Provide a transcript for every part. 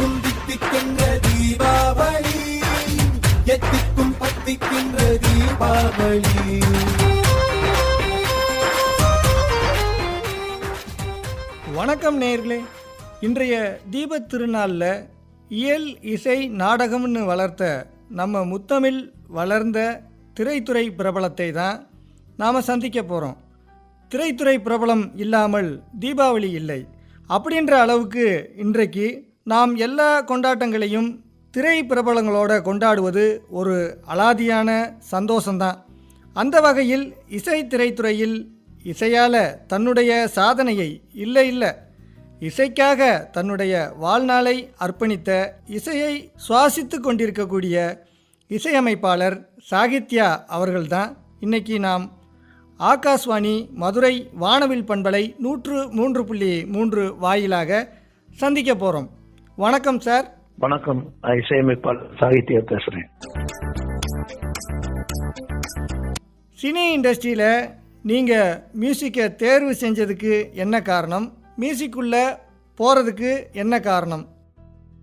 தித்திக்கும் தித்திக்கின்ற தீபாவளி எத்திக்கும் பத்திக்கின்ற தீபாவளி. வணக்கம் நேயர்களே இன்றைய தீபத் திருநாளில் இயல் இசை நாடகம்னு வளர்த்த நம்ம முத்தமிழ் வளர்ந்த திரைத்துறை பிரபலத்தை தான் நாம் சந்திக்க போகிறோம் திரைத்துறை பிரபலம் இல்லாமல் தீபாவளி இல்லை. அப்படின்ற அளவுக்கு இன்றைக்கு நாம் எல்லா கொண்டாட்டங்களையும் திரை பிரபலங்களோட கொண்டாடுவது ஒரு அலாதியான சந்தோஷம்தான். அந்த வகையில் இசை திரைத்துறையில் இசையால் தன்னுடைய சாதனையை இல்லை இல்லை. இசைக்காக தன்னுடைய வாழ்நாளை அர்ப்பணித்த இசையை சுவாசித்து கொண்டிருக்கக்கூடிய இசையமைப்பாளர் சாகித்யா அவர்கள்தான் இன்னைக்கு நாம் ஆகாஷ்வாணி மதுரை வானவில் பண்பலை நூற்று மூன்று புள்ளி மூன்று வாயிலாக சந்திக்க போகிறோம் வணக்கம் சார். வணக்கம். நான் இசையமைப்பாளர் சாகித்யா பேசுறேன். சினி இண்டஸ்ட்ரியில் நீங்கள் மியூசிக்கை தேர்வு செஞ்சதுக்கு என்ன காரணம்? மியூசிக்குள்ளே போகிறதுக்கு என்ன காரணம்?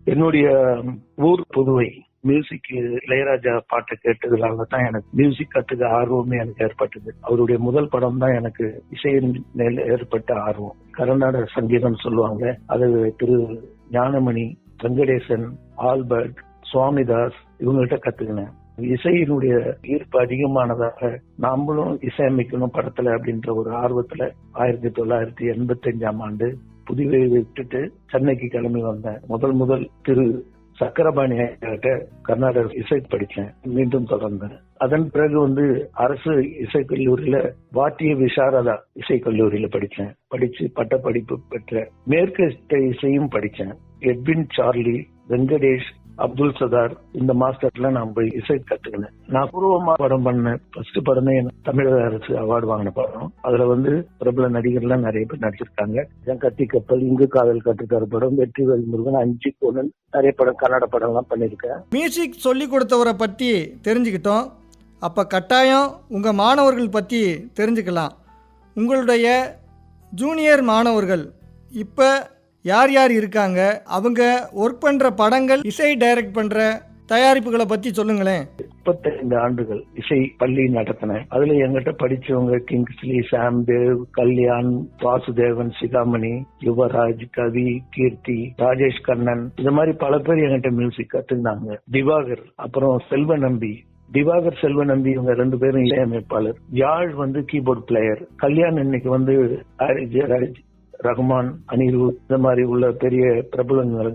என்னுடைய ஊர் புதுவை. மியூசிக் இளையராஜா பாட்டை கேட்டதுனால தான் எனக்கு மியூசிக் கத்துக்க ஆர்வமே எனக்கு ஏற்பட்டது. அவருடைய முதல் படம் தான் எனக்கு இசையின் மேல் ஏற்பட்ட ஆர்வம். கர்நாடக சங்கீதம் சொல்லுவாங்க. அது திரு ஞானமணி வெங்கடேசன் ஆல்பர்ட் சுவாமிதாஸ் இவங்கள்ட்ட கத்துக்கினேன். இசையினுடைய ஈர்ப்பு அதிகமானதாக நாமளும் இசையமைக்கணும் படத்துல அப்படின்ற ஒரு ஆர்வத்துல ஆயிரத்தி தொள்ளாயிரத்தி எண்பத்தி அஞ்சாம் ஆண்டு புதுவையை விட்டுட்டு சென்னைக்கு கிளம்பி வந்தேன். முதல் முதல் திரு சக்கரபாணி கிட்ட கர்நாடக இசை படித்தேன் மீண்டும் தொடர்ந்தேன். அதன் பிறகு வந்து அரசு இசைக்கல்லூரியில வாத்திய விசாரதா இசைக்கல்லூரியில படித்தேன். படிச்சு பட்ட படிப்பு பெற்ற மேற்கு இசையும் படித்தேன். எட்வின் சார்லி வெங்கடேஷ் அப்துல் சதார் இந்த மாஸ்டர்ல நான் போய் இசை கத்துக்கினேன். நான் பூர்வமா படம் பண்ணேன் ஃபர்ஸ்ட் படமே தமிழக அரசு அவார்டு வாங்கின படம். அதுல வந்து பிரபல நடிகர்லாம் நிறைய பேர் நடிச்சிருக்காங்க. என் கத்தி கப்பல் இங்கு காதல் கற்றுக்கார படம் வெற்றிவேல் முருகன் அஞ்சு பொண்ணு நிறைய படம் கன்னட படம் எல்லாம் பண்ணிருக்கேன் மியூசிக் சொல்லி கொடுத்தவரை பற்றி தெரிஞ்சுக்கிட்டோம். அப்போ கட்டாயம் உங்கள் மாணவர்கள் பற்றி தெரிஞ்சுக்கலாம். உங்களுடைய ஜூனியர் மாணவர்கள் இப்போ யார் யார் இருக்காங்க அவங்க ஒர்க் பண்ணுற படங்கள் இசை டைரக்ட் பண்ணுற தயாரிப்புகளை பற்றி சொல்லுங்களேன். முப்பத்தைந்து ஆண்டுகள் இசை பள்ளி நடத்தினேன் அதுல எங்கிட்ட படிச்சவங்க கிங்ஸ்லி சாம் தேவ் கல்யாண் வாசுதேவன் சிகாமணி யுவராஜ் கவி கீர்த்தி ராஜேஷ் கண்ணன். இந்த மாதிரி பல பேர் எங்கிட்ட மியூசிக் கத்துக்கினாங்க. திவாகர் அப்புறம் செல்வ நம்பி திவாகர் செல்வ நம்பி இவங்க ரெண்டு பேரும் இசையமைப்பாளர். யாழ் வந்து கீபோர்ட் பிளேயர் கல்யாண் இன்னைக்கு வந்து ரஹ்மான் ரகுமான் அனிருத் இந்த மாதிரி உள்ள பெரிய பிரபலங்கள்